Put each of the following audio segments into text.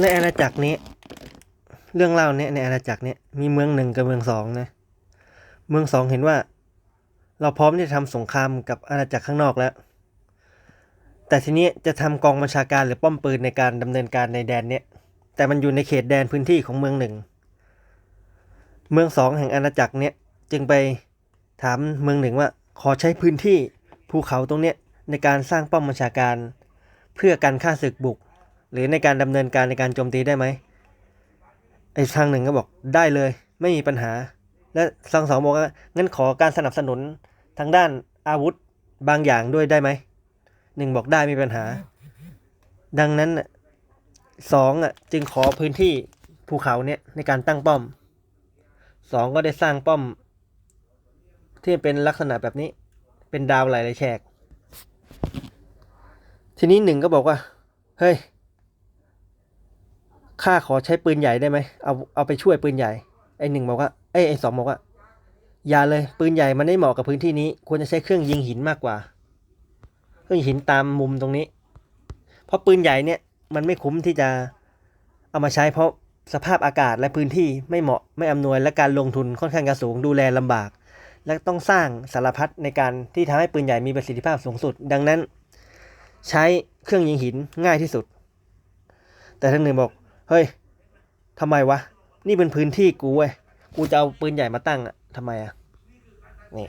ในอาณาจักรนี้ เรื่องเล่าเนี่ยในอาณาจักรเนี่ยมีเมืองหนึ่งกับเมืองสองนะ เมืองสองเห็นว่า เราพร้อมที่จะทำสงครามกับอาณาจักรข้างนอกแล้ว แต่ทีนี้จะทำกองบัญชาการหรือป้อมปืนในการดำเนินการในแดนเนี้ยแต่มันอยู่ในเขตแดนพื้นที่ของเมืองหนึ่ง เมืองสองแห่งอาณาจักรเนี่ยจึงไปถามเมืองหนึ่งว่า ขอใช้พื้นที่ภูเขาตรงเนี้ยในการสร้างป้อมบัญชาการ เพื่อการฆ่าศึกบุก หรือในการดำเนินการในการโจมตีได้ไหมไอ้ทางหนึ่งก็บอกได้เลยไม่มีปัญหา และทางสองบอกว่างั้นขอการสนับสนุนทางด้านอาวุธบางอย่างด้วยได้ไหมหนึ่งบอกได้ไม่มีปัญหา ดังนั้นสองอะจึงขอพื้นที่ภูเขาเนี่ยในการตั้งป้อมสองก็ได้สร้างป้อม ที่เป็นลักษณะแบบนี้ เป็นดาวหลายๆแฉกทีนี้หนึ่งก็บอกว่า เฮ้ย ข้าขอใช้ปืนใหญ่ได้ไหมเอาเอาไปช่วยปืนใหญ่ ไอหนึ่งบอกว่าเอ้ยไอสองบอกว่าอย่าเลยปืนใหญ่มันไม่เหมาะกับพื้นที่นี้ ควรจะใช้เครื่องยิงหินมากกว่า เครื่องยิงหินตามมุมตรงนี้ เพราะปืนใหญ่เนี่ยมันไม่คุ้มที่จะเอามาใช้เพราะสภาพอากาศและพื้นที่ไม่เหมาะไม่อำนวยและการลงทุนค่อนข้างจะสูงดูแลลำบาก และต้องสร้างสารพัดในการที่ทำให้ปืนใหญ่มีประสิทธิภาพสูงสุด ดังนั้น ใช้เครื่องยิงหินง่ายที่สุด แต่ท่านหนึ่งบอก เฮ้ยทำไมวะ นี่เป็นพื้นที่กูเว้ย กูจะเอาปืนใหญ่มาตั้งอะทำไมอะนี่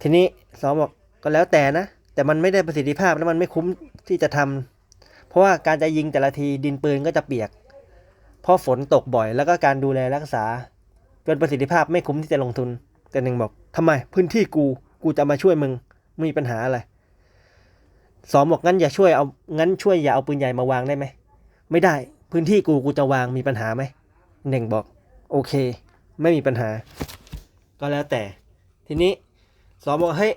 ทีนี้สองบอกก็แล้วแต่นะ แต่มันไม่ได้ประสิทธิภาพและมันไม่คุ้มที่จะทำเพราะว่าการจะยิงแต่ละทีดินปืนก็จะเปียก เพราะฝนตกบ่อยแล้วก็การดูแลรักษาจนประสิทธิภาพไม่คุ้มที่จะลงทุน แต่หนึ่งบอกทำไมพื้นที่กูกูจะมาช่วยมึงมึงมีปัญหาอะไรสองบอกงั้นอย่าช่วยเอางั้นช่วยอย่าเอาปืนใหญ่มาวางได้ไหมไม่ได้ พื้นที่กูกูจะวางมีปัญหาไหมหนึ่งบอก โอเค ไม่มีปัญหา ก็แล้วแต่ ทีนี้สองบอกเฮ้ย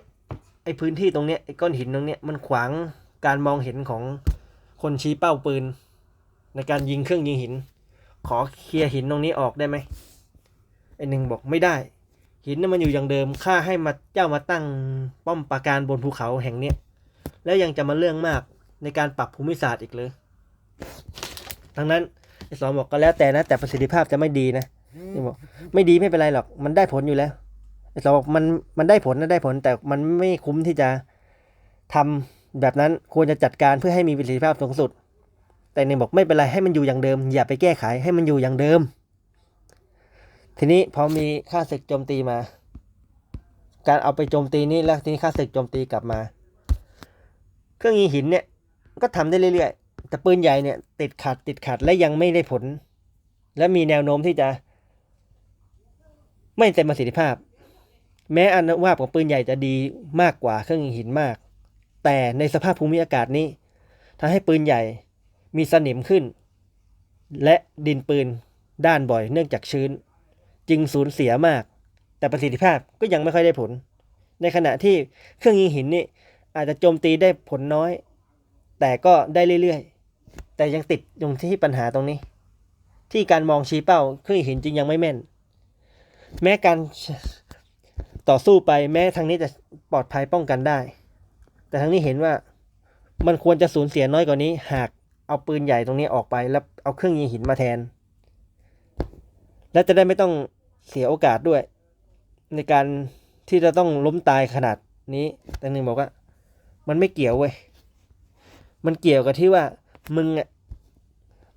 ไอพื้นที่ตรงเนี้ยไอก้อนหินตรงเนี้ยมันขวางการมองเห็นของคนชี้เป้าปืน ในการยิงเครื่องยิงหิน ขอเคลียร์หินตรงนี้ออกได้ไหมไอหนึ่งบอกไม่ได้ หินน่ะมันอยู่อย่างเดิมข้าให้มาเจ้ามาตั้งป้อมปราการบนภูเขาแห่งเนี้ยแล้วยังจะมาเรื่องมากในการปรับภูมิศาสตร์อีกเลย ดังนั้นไอ้สองบอกก็แล้วแต่นะ แต่ประสิทธิภาพจะไม่ดีนะนี่บอกไม่ดีไม่เป็นไรหรอก มันได้ผลอยู่แล้วไอ้สองบอกมันมันได้ผลนะได้ผล แต่มันไม่คุ้มที่จะทำแบบนั้นควรจะจัดการเพื่อให้มีประสิทธิภาพสูงสุด แต่หนึ่งบอกไม่เป็นไรให้มันอยู่อย่างเดิม อย่าไปแก้ไขให้มันอยู่อย่างเดิม ทีนี้พอมีค่าศึกโจมตีมา การเอาไปโจมตีนี้แล้วทีนี้ค่าศึกโจมตีกลับมา เครื่องยิงหินเนี่ยก็ทำได้เรื่อยๆ แต่ปืนใหญ่เนี่ย ติดขัดติดขัดและยังไม่ได้ผล และมีแนวโน้มที่จะ ไม่เต็มประสิทธิภาพ แม้อนุภาพของปืนใหญ่จะดีมากกว่าเครื่องยิงหินมาก แต่ในสภาพภูมิอากาศนี้ทำให้ปืนใหญ่มีสนิมขึ้น และดินปืนด้านบ่อยเนื่องจากชื้น จึงสูญเสียมาก แต่ประสิทธิภาพก็ยังไม่ค่อยได้ผล ในขณะที่เครื่องยิงหินนี่อาจจะโจมตีได้ผลน้อย แต่ก็ได้เรื่อยๆ แต่ยังติดตรงที่ปัญหาตรงนี้ ที่การมองชี้เป้าเครื่องยิงหินจึงยังไม่แม่น แม้การต่อสู้ไปแม้ทางนี้จะปลอดภัยป้องกันได้ แต่ทางนี้เห็นว่ามันควรจะสูญเสียน้อยกว่านี้ หากเอาปืนใหญ่ตรงนี้ออกไปแล้วเอาเครื่องยิงหินมาแทน และจะได้ไม่ต้องเสียโอกาสด้วย ในการที่จะต้องล้มตายขนาดนี้แต่หนึ่งบอกว่า มันไม่เกี่ยวเว้ย มันเกี่ยวกับที่ว่ามึงอะ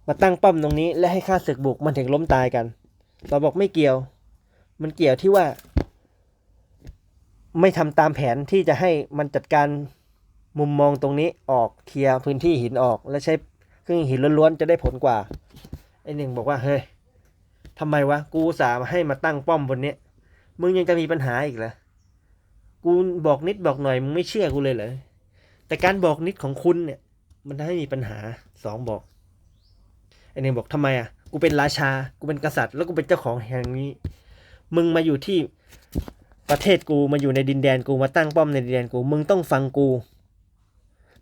มาตั้งป้อมตรงนี้ และให้ข้าศึกบุกมันถึงล้มตายกัน เราบอกไม่เกี่ยว มันเกี่ยวที่ว่า ไม่ทำตามแผนที่จะให้มันจัดการมุมมองตรงนี้ออกเคลียร์พื้นที่หินออก และใช้เครื่องหินล้วนๆจะได้ผลกว่าไอ้หนึ่งบอกว่าเฮ้ยทำไมวะกูสามาให้มาตั้งป้อมบนนี้มึงยังจะมีปัญหาอีกเหรอกูบอกนิดบอกหน่อยมึงไม่เชื่อกูเลยเหรอแต่การบอกนิดของคุณเนี่ย มันทำให้มีปัญหาสองบอกไอ้หนึ่งบอกทำไมอะกูเป็นราชา กูเป็นกษัตริย์ แล้วกูเป็นเจ้าของแห่งนี้ มึงมาอยู่ที่ประเทศกูมาอยู่ในดินแดนกูมาตั้งป้อมในดินแดนกู มึงต้องฟังกู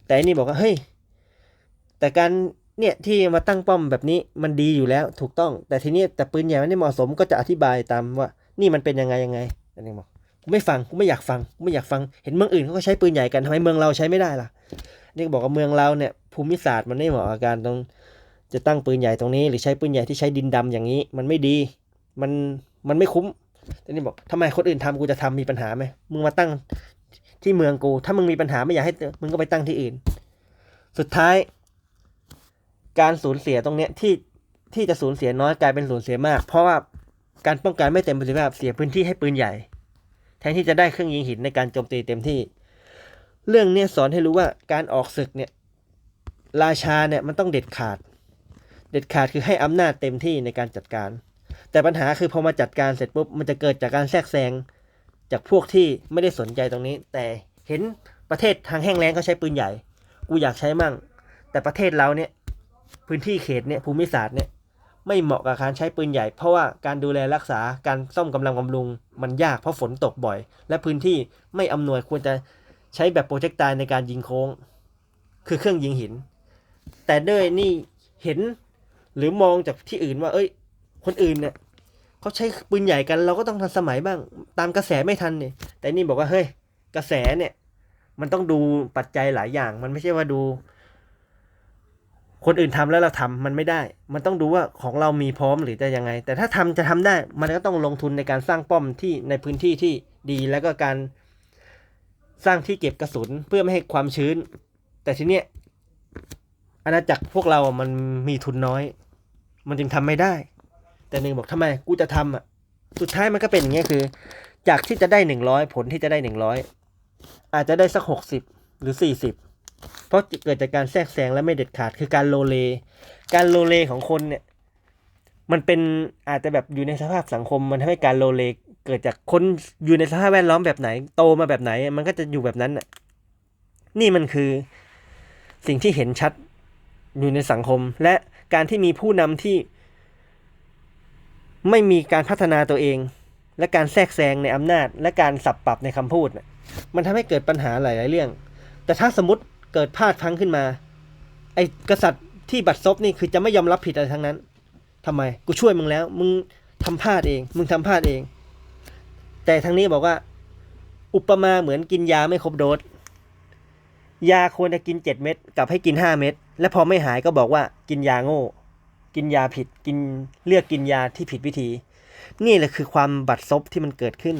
แต่อันนี่บอกว่าเฮ้ยแต่การเนี่ยที่มาตั้งป้อมแบบนี้มันดีอยู่แล้วถูกต้อง แต่ทีนี้แต่ปืนใหญ่มันไม่เหมาะสมก็จะอธิบายตามว่า นี่มันเป็นยังไงยังไงอันนี้บอกกูไม่ฟังกูไม่อยากฟังกูไม่อยากฟังเห็นเมืองอื่นเขาก็ใช้ปืนใหญ่กันทำไมเมืองเราใช้ไม่ได้ล่ะ นี่บอกว่าเมืองเราเนี่ยภูมิศาสตร์มันไม่เหมาะกับการต้องจะตั้งปืนใหญ่ตรงนี้ หรือใช้ปืนใหญ่ที่ใช้ดินดำอย่างนี้ มันไม่ดีมันมันไม่คุ้มแต่นี่บอกทำไมคนอื่นทำกูจะทำมีปัญหาไหมมึงมาตั้งที่เมืองกู ถ้ามึงมีปัญหาไม่อยากให้มึงก็ไปตั้งที่อื่น สุดท้าย การสูญเสียตรงเนี้ยที่ที่จะสูญเสียน้อยกลายเป็นสูญเสียมาก เพราะว่าการป้องกันไม่เต็มประสิทธิภาพเสียพื้นที่ให้ปืนใหญ่ แทนที่จะได้เครื่องยิงหินในการโจมตีเต็มที่ เรื่องเนี้ยสอนให้รู้ว่าการออกศึกเนี่ยราชาเนี่ยมันต้องเด็ดขาด เด็ดขาดคือให้อำนาจเต็มที่ในการจัดการ แต่ปัญหาคือพอมาจัดการเสร็จปุ๊บมันจะเกิดจากการแทรกแซงจากพวกที่ไม่ได้สนใจตรงนี้ แต่เห็นประเทศทางแห้งแล้งเขาใช้ปืนใหญ่ กูอยากใช้มั่ง แต่ประเทศเราเนี่ยพื้นที่เขตเนี่ยภูมิศาสตร์เนี่ยไม่เหมาะกับการใช้ปืนใหญ่ เพราะว่าการดูแลรักษาการซ่อมกำลังบำรุง มันยากเพราะฝนตกบ่อย และพื้นที่ไม่อำนวยควรจะ ใช้แบบโปรเจกตายในการยิงโค้ง คือเครื่องยิงหิน แต่ด้วยนี่เห็นหรือมองจากที่อื่นว่า เอ้ย คนอื่นเนี่ยเขาใช้ปืนใหญ่กันเราก็ต้องทันสมัยบ้าง ตามกระแสไม่ทันเนี่ยแต่นี่บอกว่าเฮ้ยกระแสเนี่ย มันต้องดูปัจจัยหลายอย่าง มันไม่ใช่ว่าดู คนอื่นทำแล้วเราทำมันไม่ได้ มันต้องดูว่าของเรามีพร้อมหรือจะยังไง แต่ถ้าทำจะทำได้ มันก็ต้องลงทุนในการสร้างป้อมที่ในพื้นที่ที่ดีแล้วก็การ สร้างที่เก็บกระสุนเพื่อไม่ให้ความชื้น แต่ทีเนี้ยอาณาจักรพวกเราอะมันมีทุนน้อย มันจึงทำไม่ได้ แต่หนึ่งบอกทำไมกูจะทำอะ สุดท้ายมันก็เป็นอย่างเงี้ยคือ จากที่จะได้หนึ่งร้อยผลที่จะได้หนึ่งร้อยอาจจะได้สักหกสิบหรือสี่สิบเพราะเกิดจากการแทรกแซงและไม่เด็ดขาดคือการโลเล การโลเลของคนเนี่ย มันเป็นอาจจะแบบอยู่ในสภาพสังคม มันทำให้การโลเล เกิดจากคนอยู่ในสภาพแวดล้อมแบบไหน โตมาแบบไหน มันก็จะอยู่แบบนั้นน่ะ นี่มันคือสิ่งที่เห็นชัดอยู่ในสังคม และการที่มีผู้นำที่ ไม่มีการพัฒนาตัวเอง และการแทรกแซงในอำนาจ และการสับปรับในคำพูดมันทำให้เกิดปัญหาหลาย ๆ เรื่อง แต่ถ้าสมมติเกิดพลาดพลั้งขึ้นมา ไอ้กษัตริย์ที่บัดซบนี่คือจะไม่ยอมรับผิดอะไรทั้งนั้นทำไม กูช่วยมึงแล้ว มึงทำพลาดเอง มึงทำพลาดเอง แต่ทางนี้บอกว่า อุปมาเหมือนกินยาไม่ครบโดสยาควรจะกินเจ็ดเม็ดกับให้กินห้าเม็ดและพอไม่หายก็บอกว่ากินยาโง่ กินยาผิดกินเลือกกินยาที่ผิดวิธี นี่แหละคือความบัดซบที่มันเกิดขึ้น